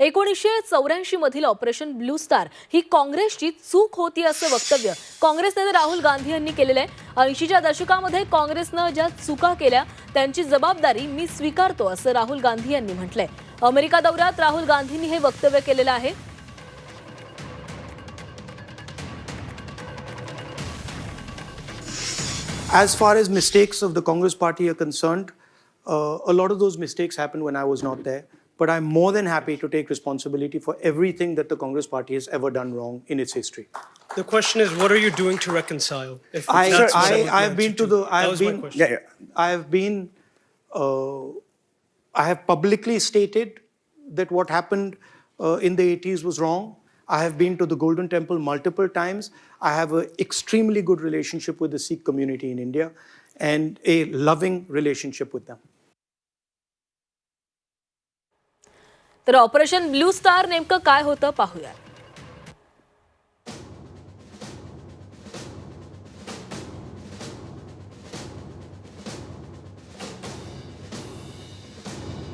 एकोणीसशे चौऱ्याऐंशी मधील ऑपरेशन ब्लू स्टार ही काँग्रेसची चूक होती असं वक्तव्य. काँग्रेस नेते राहुल गांधी यांनी केलेलं आहे. ऐंशीच्या दशकामध्ये काँग्रेसनं ज्या चुका केल्या त्यांची जबाबदारी मी स्वीकारतो असं राहुल गांधी यांनी म्हटलंय. अमेरिका दौऱ्यात राहुल गांधींनी हे वक्तव्य केलेलं आहे. As far as mistakes of the Congress party are concerned, uh, a lot of those mistakes happened when I was not there. But I'm more than happy to take responsibility for everything that the Congress party has ever done wrong in its history. The question is, what are you doing to reconcile? If I, that's what I, I have answer been to the, I That have was my been, question. I have been, uh, I have publicly stated that what happened uh, in the 80s was wrong. I have been to the Golden Temple multiple times. I have an extremely good relationship with the Sikh community in India and a loving relationship with them. तर operation blue star नेमकं काय होतं पाहूया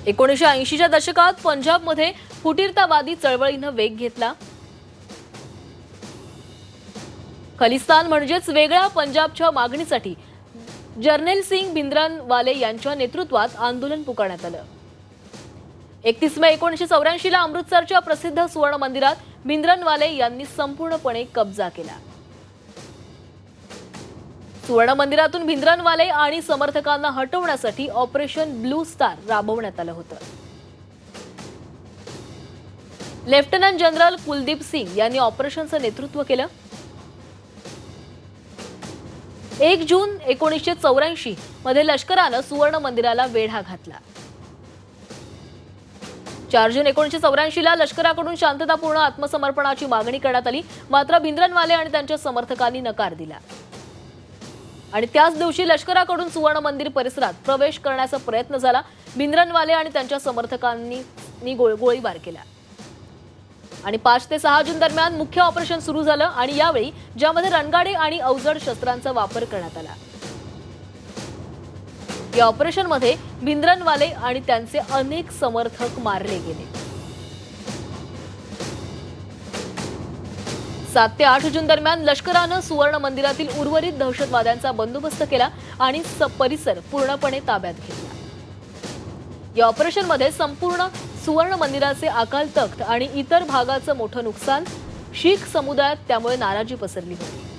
एकोणीसशे ऐंशीच्या दशकात पंजाबमध्ये फुटीरतावादी चळवळीनं वेग घेतला. खलिस्तान म्हणजेच वेगळ्या पंजाबच्या मागणीसाठी. जर्नेल सिंग भिंद्रनवाले यांच्या नेतृत्वात आंदोलन पुकारण्यात आलं. एकतीस मे एकोणीसशे चौऱ्याऐंशीला अमृतसरच्या प्रसिद्ध सुवर्ण मंदिरात भिंद्रनवाले यांनी संपूर्णपणे कब्जा केला. सुवर्ण मंदिरातून भिंद्रनवाले आणि समर्थकांना हटवण्यासाठी ऑपरेशन ब्लू स्टार राबवण्यात आलं होतं. लेफ्टनंट जनरल कुलदीप सिंग यांनी ऑपरेशनचं नेतृत्व केलं. एक जून एकोणीसशे चौऱ्याऐंशी मध्ये लष्करानं सुवर्ण मंदिराला वेढा घातला. चार जून एकोणीसशे चौऱ्याऐंशीला लष्कराकडून शांततापूर्ण आत्मसमर्पणाची मागणी करण्यात आली. मात्र भिंद्रनवाले आणि त्यांच्या समर्थकांनी नकार दिला. आणि त्याच दिवशी लष्कराकडून सुवर्ण मंदिर परिसरात प्रवेश करण्याचा प्रयत्न झाला. भिंद्रनवाले आणि त्यांच्या समर्थकांनी गोळ- गोळीबार केला. आणि पाच ते सहा जून दरम्यान मुख्य ऑपरेशन सुरू झालं आणि यावेळी ज्यामध्ये रणगाडे आणि अवजड शस्त्रांचा वापर करण्यात आला. या ऑपरेशनमध्ये भिंद्रनवाले आणि त्यांचे अनेक समर्थक मारले गेले. सात ते आठ जून दरम्यान लष्करानं सुवर्ण मंदिरातील उर्वरित दहशतवाद्यांचा बंदोबस्त केला आणि परिसर पूर्णपणे ताब्यात घेतला. या ऑपरेशनमध्ये संपूर्ण सुवर्ण मंदिराचे अकाल तख्त आणि इतर भागाचं मोठं नुकसान शीख समुदायात त्यामुळे नाराजी पसरली होती.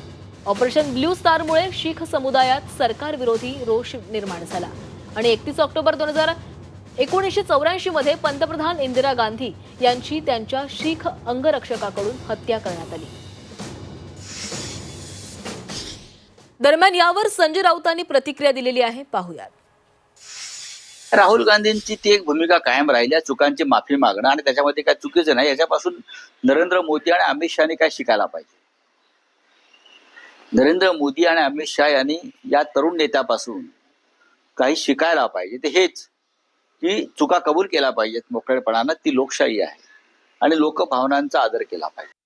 ऑपरेशन ब्ल्यू स्टारमुळे शीख समुदायात सरकार विरोधी रोष निर्माण झाला. आणि एकतीस ऑक्टोबर दोन हजार एकोणीसशे चौऱ्याऐंशी मध्ये पंतप्रधान इंदिरा गांधी यांची त्यांच्या शीख अंगरक्षकाकडून हत्या करण्यात आली. दरम्यान यावर संजय राऊतांनी प्रतिक्रिया दिलेली आहे. पाहूयात. राहुल गांधींची ती एक भूमिका कायम राहिल्या चुकांची माफी मागणं आणि त्याच्यामध्ये काय चुकीचं नाही. याच्यापासून नरेंद्र मोदी आणि अमित शहानी काय शिकायला पाहिजे? नरेंद्र मोदी आणि अमित शहा यांनी या तरुण नेत्यापासून काही शिकायला पाहिजे. ते हेच की चुका कबूल केला पाहिजेत मोकळेपणानं ती लोकशाही आहे आणि लोकभावनांचा आदर केला पाहिजे.